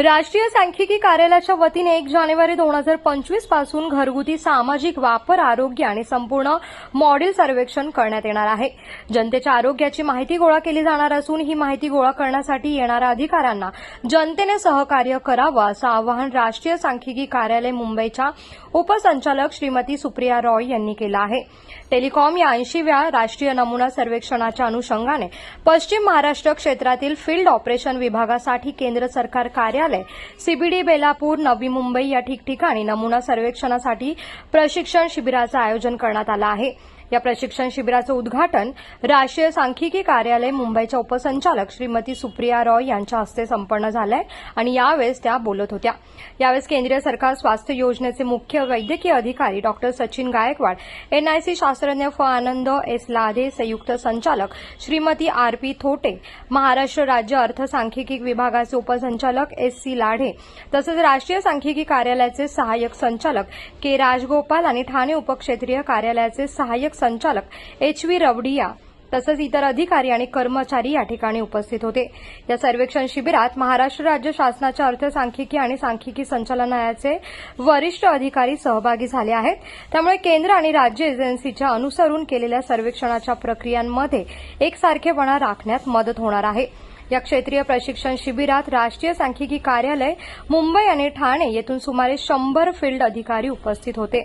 राष्ट्रीय सांख्यिकी कार्यालयाच्या वतीने एक जानेवारी दोन हजार पंचवीसपासून घरगुती सामाजिक वापर आरोग्य आणि संपूर्ण मॉडेल सर्वेक्षण करण्यात येणार आहे. जनतेच्या आरोग्याची माहिती गोळा केली जाणार असून ही माहिती गोळा करण्यासाठी येणाऱ्या अधिकाऱ्यांना जनतेने सहकार्य करावं असं आवाहन राष्ट्रीय सांख्यिकी कार्यालय मुंबईच्या उपसंचालक श्रीमती सुप्रिया रॉय यांनी केलं आहे. टेलिकॉम या ऐंशीव्या राष्ट्रीय नमुना सर्वेक्षणाच्या अनुषंगाने पश्चिम महाराष्ट्र क्षेत्रातील फील्ड ऑपरेशन विभागासाठी केंद्र सरकार कार्यालय सीबीडी बेलापूर नवी मुंबई या ठिकठिकाणी नमुना सर्वेक्षणासाठी प्रशिक्षण शिबिराचं आयोजन करण्यात आलं आहे. या प्रशिक्षण शिबिराचं उद्घाटन राष्ट्रीय सांख्यिकी कार्यालय मुंबईच्या उपसंचालक श्रीमती सुप्रिया रॉय यांच्या हस्ते संपन्न झालंय आणि यावेळेस त्या बोलत होत्या. यावेळेस केंद्रीय सरकार स्वास्थ्य योजनेचे मुख्य वैद्यकीय अधिकारी डॉक्टर सचिन गायकवाड एनआयसी शास्त्रज्ञ फ. आनंद एस. लाधे संयुक्त संचालक श्रीमती आर. पी. थोटे महाराष्ट्र राज्य अर्थसांख्यिकी विभागाचे उपसंचालक एस. सी. लाढे तसंच राष्ट्रीय सांख्यिकी कार्यालयाचे सहाय्यक संचालक के. राजगोपाल आणि ठाणे उपक्षेत्रीय कार्यालयाचे सहाय्यक संचालक एच व्ही रवडिया तसंच इतर अधिकारी आणि कर्मचारी या ठिकाणी उपस्थित होते. या सर्वेक्षण शिबिरात महाराष्ट्र राज्य शासनाच्या अर्थसांख्यिकी आणि सांख्यिकी संचालनालयाचे वरिष्ठ अधिकारी सहभागी झाले आहेत. त्यामुळे केंद्र आणि राज्य एजन्सीच्या अनुसरून केलेल्या सर्वेक्षणाच्या प्रक्रियांमध्ये एकसारखेपणा राखण्यात मदत होणार आहे. या क्षेत्रीय प्रशिक्षण शिबिरात राष्ट्रीय सांख्यिकी कार्यालय मुंबई आणि ठाणे येथून सुमारे शंभर फील्ड अधिकारी उपस्थित होते.